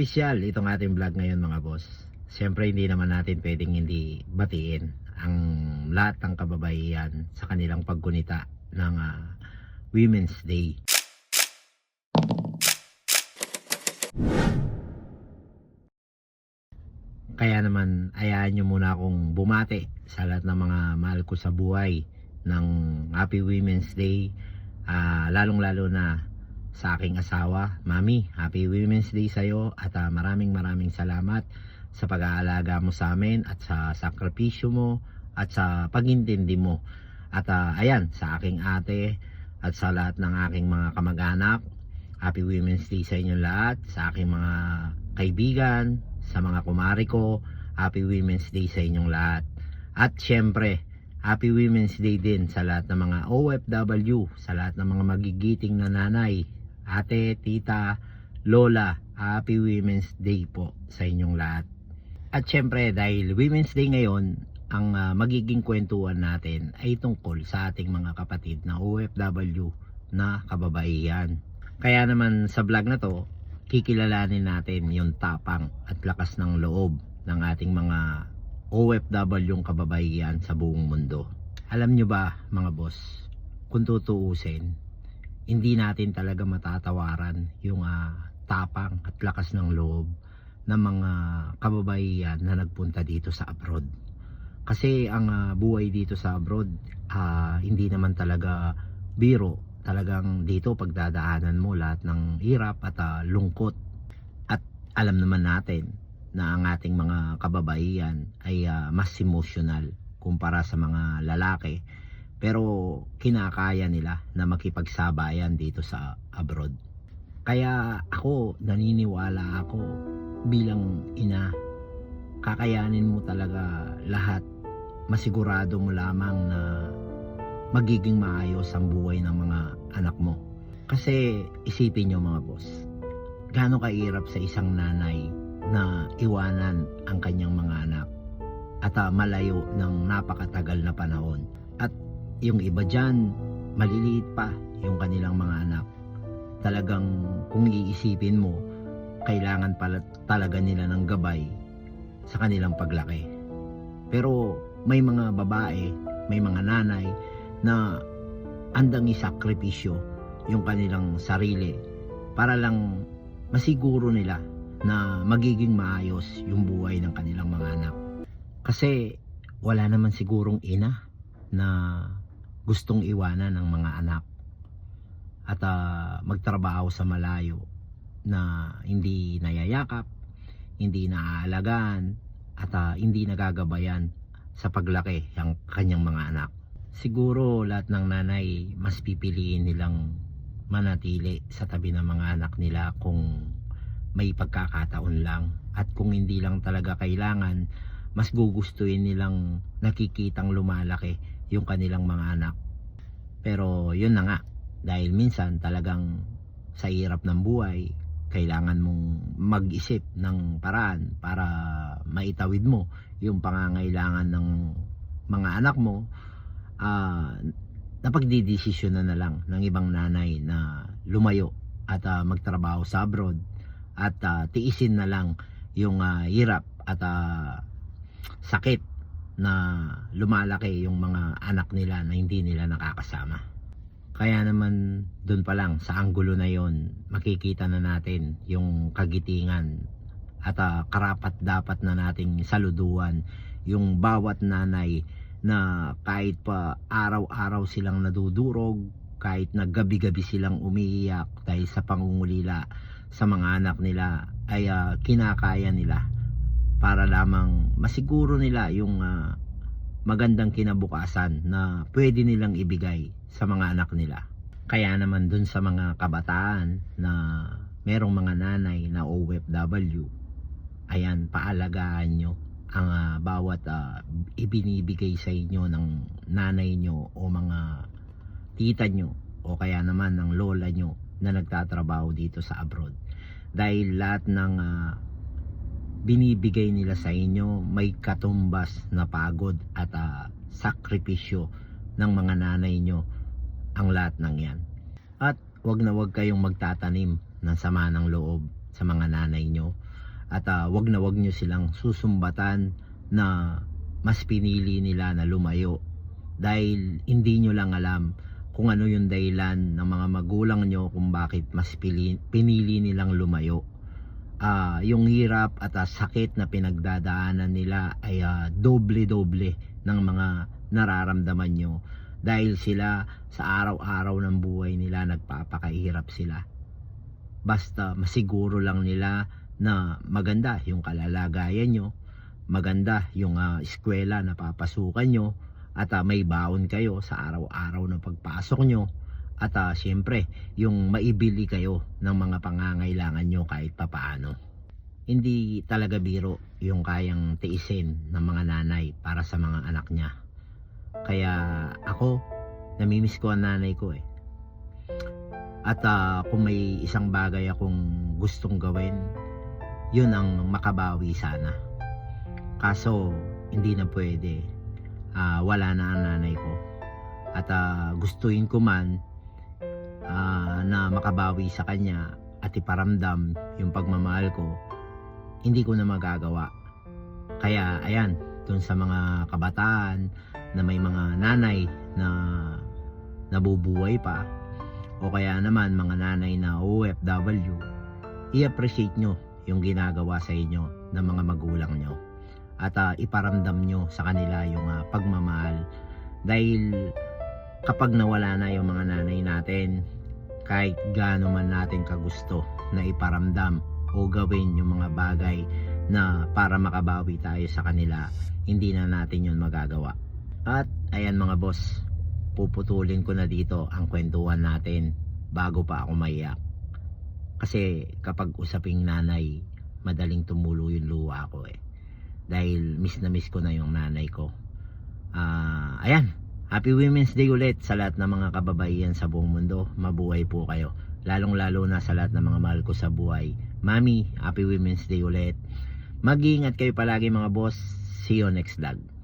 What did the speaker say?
espesyal itong ating vlog ngayon mga boss. Siyempre hindi naman natin pwedeng hindi batiin ang lahat ng kababaihan sa kanilang paggunita ng ah, Women's Day. Kaya naman ayaan nyo muna akong bumati sa lahat ng mga mahal ko sa buhay ng Happy Women's Day. Ah, lalong-lalo na sa aking asawa, Mami, Happy Women's Day sa iyo at ah, maraming maraming salamat sa pag-aalaga mo sa amin at sa sakripisyo mo at sa pagintindi mo. At ah, ayan, sa aking ate at sa lahat ng aking mga kamag-anak, Happy Women's Day sa inyo lahat, sa aking mga kaibigan, sa mga kumari ko, Happy Women's Day sa inyong lahat. At syempre, Happy Women's Day din sa lahat ng mga OFW, sa lahat ng mga magigiting na nanay, ate, tita, lola, Happy Women's Day po sa inyong lahat. At syempre, dahil Women's Day ngayon, ang ah, magiging kwentuhan natin ay tungkol sa ating mga kapatid na OFW na kababaihan. Kaya naman sa vlog na to, kikilalanin natin yung tapang at lakas ng loob ng ating mga OFW yung kababaihan sa buong mundo. Alam nyo ba mga boss, kung tutuusin, hindi natin talaga matatawaran yung ah, tapang at lakas ng loob ng mga kababaihan na nagpunta dito sa abroad. Kasi ang ah, buhay dito sa abroad, ah, hindi naman talaga biro. Talagang dito pagdadaanan mo lahat ng hirap at ah, lungkot. At alam naman natin na ang ating mga kababaihan ay ah, mas emotional kumpara sa mga lalaki. Pero kinakaya nila na makipagsabayan dito sa abroad. Kaya ako naniniwala ako bilang ina kakayanin mo talaga lahat masigurado mo lamang na magiging maayos ang buhay ng mga anak mo. Kasi isipin nyo mga boss, gaano kahirap sa isang nanay na iwanan ang kanyang mga anak at ah, malayo ng napakatagal na panahon. At yung iba dyan, maliliit pa yung kanilang mga anak. Talagang kung iisipin mo, kailangan pala talaga nila ng gabay sa kanilang paglaki. Pero may mga babae, may mga nanay na andang isakripisyo yung kanilang sarili para lang masiguro nila na magiging maayos yung buhay ng kanilang mga anak. Kasi wala naman sigurong ina na gustong iwanan ng mga anak at ah, magtrabaho sa malayo na hindi nayayakap, hindi naaalagaan at ah, hindi nagagabayan sa paglaki ng kanyang mga anak. Siguro lahat ng nanay mas pipiliin nilang manatili sa tabi ng mga anak nila kung may pagkakataon lang. At kung hindi lang talaga kailangan mas gugustuhin nilang nakikitang lumalaki yung kanilang mga anak. Pero yun na nga, dahil minsan talagang sa hirap ng buhay, kailangan mong mag-isip ng paraan para maitawid mo yung pangangailangan ng mga anak mo. Ah napagdidesisyon na, na lang ng ibang nanay na lumayo at ah, magtrabaho sa abroad at ah, tiisin na lang yung ah, hirap at ah, sakit na lumalaki yung mga anak nila na hindi nila nakakasama. Kaya naman doon pa lang sa anggulo na yon makikita na natin yung kagitingan at ah, karapat dapat na nating saluduan yung bawat nanay na kahit pa araw-araw silang nadudurog, kahit na gabi-gabi silang umiiyak dahil sa pangungulila sa mga anak nila ay ah, kinakaya nila para lamang masiguro nila yung ah, magandang kinabukasan na pwede nilang ibigay sa mga anak nila. Kaya naman dun sa mga kabataan na merong mga nanay na OFW, ayan, paalagaan nyo ang ah, bawat ah, ibinibigay sa inyo ng nanay nyo o mga tita nyo o kaya naman ng lola nyo na nagtatrabaho dito sa abroad. Dahil lahat ng ah, binibigay nila sa inyo may katumbas na pagod at ah, sakripisyo ng mga nanay nyo ang lahat ng yan. At wag na wag kayong magtatanim ng sama ng loob sa mga nanay nyo. At ah, wag na wag nyo silang susumbatan na mas pinili nila na lumayo dahil hindi nyo lang alam kung ano yung dahilan ng mga magulang nyo kung bakit mas pili, pinili nilang lumayo. Ah, yung hirap at ah, sakit na pinagdadaanan nila ay ah, doble-doble ng mga nararamdaman nyo dahil sila sa araw-araw ng buhay nila nagpapakahirap sila. Basta masiguro lang nila na maganda yung kalalagayan nyo, maganda yung ah, eskwela na papasukan nyo, at ah, may baon kayo sa araw-araw na pagpasok nyo, at ah, syempre, yung maibili kayo ng mga pangangailangan nyo kahit papaano. Hindi talaga biro yung kayang tiisin ng mga nanay para sa mga anak niya. Kaya ako, namimiss ko ang nanay ko eh. At ah, kung may isang bagay akong gustong gawin, yun ang makabawi sana. Kaso, hindi na pwede. Ah, wala na ang nanay ko. At ah, gustuin ko man ah, na makabawi sa kanya at iparamdam yung pagmamahal ko, hindi ko na magagawa. Kaya, ayan, dun sa mga kabataan na may mga nanay na nabubuhay pa, o kaya naman mga nanay na OFW, i-appreciate nyo yung ginagawa sa inyo ng mga magulang nyo. At ah, iparamdam nyo sa kanila yung ah, pagmamahal. Dahil kapag nawala na yung mga nanay natin, kahit gaano man natin kagusto na iparamdam o gawin yung mga bagay na para makabawi tayo sa kanila, hindi na natin yun magagawa. At ayan mga boss, puputulin ko na dito ang kwentuhan natin bago pa ako maiyak. Kasi kapag usaping nanay, madaling tumulo yung luha ko eh. Dahil miss na miss ko na yung nanay ko. Ah, ayan, Happy Women's Day ulit sa lahat ng mga kababaihan sa buong mundo. Mabuhay po kayo. Lalong lalo na sa lahat ng mga mahal ko sa buhay. Mami, Happy Women's Day ulit. Mag-iingat kayo palagi mga boss. See you next vlog.